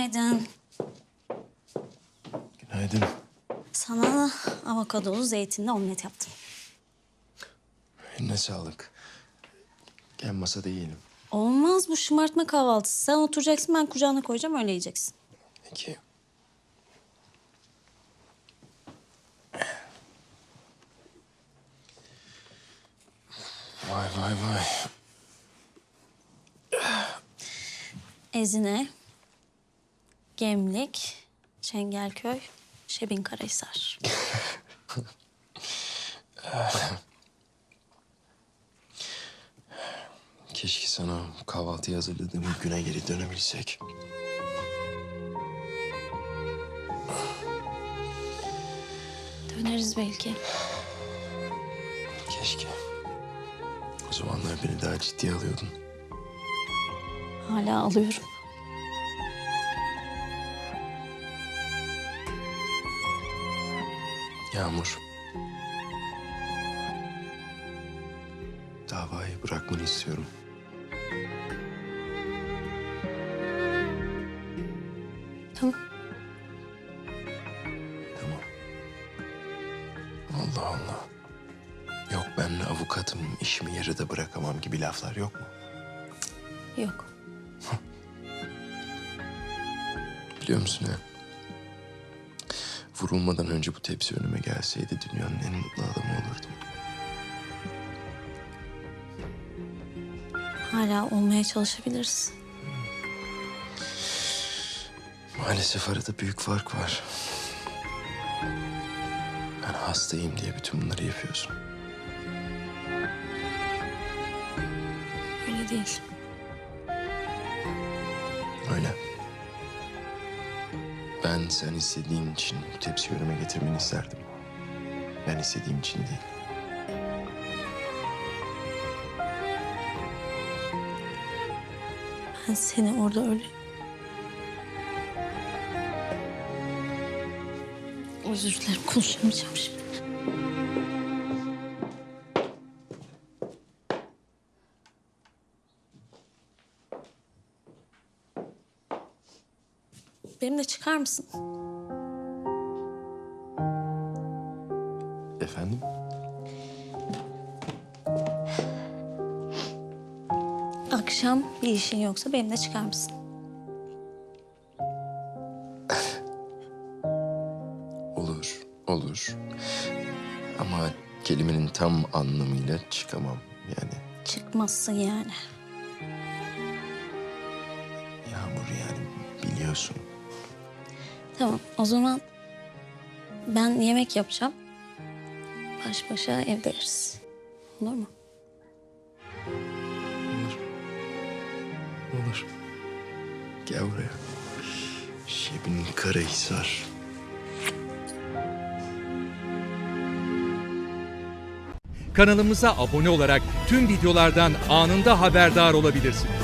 Günaydın. Günaydın. Sana avokadolu zeytinli omlet yaptım. Eline sağlık. Gel masada yiyelim. Olmaz bu şımartma kahvaltısı. Sen oturacaksın ben kucağına koyacağım öyle yiyeceksin. Peki. Vay vay vay. Ezine, Gemlik, Çengelköy, Şebin Karahisar. Keşke sana kahvaltıyı hazırladığım güne geri dönebilsek. Döneriz belki. Keşke. O zamanlar beni daha ciddiye alıyordun. Hala alıyorum. Yağmur. Davayı bırakmanı istiyorum. Tamam. Tamam. Allah Allah. Yok ben avukatım, işimi yarıda bırakamam gibi laflar yok mu? Yok. Biliyor musun ya? Vurulmadan önce bu tepsi önüme gelseydi dünyanın en mutlu adamı olurdum. Hala olmaya çalışabiliriz. Maalesef arada büyük fark var. Ben hastayım diye bütün bunları yapıyorsun. Öyle değil. Öyle. Ben sen istediğin için bu tepsiyi önüme getirmeni isterdim. Ben istediğim için değil. Ben seni orada öyle... Özür dilerim konuşamayacağım şimdi. Benimle çıkar mısın? Efendim? Akşam bir işin yoksa benimle çıkar mısın? Olur, olur. Ama kelimenin tam anlamıyla çıkamam yani. Çıkmazsın yani. Yağmur yani biliyorsun. Tamam o zaman ben yemek yapacağım. Baş başa evde yeriz. Olur mu? Olur. Olur. Gel buraya. Şebin Karahisar. Kanalımıza abone olarak tüm videolardan anında haberdar olabilirsiniz.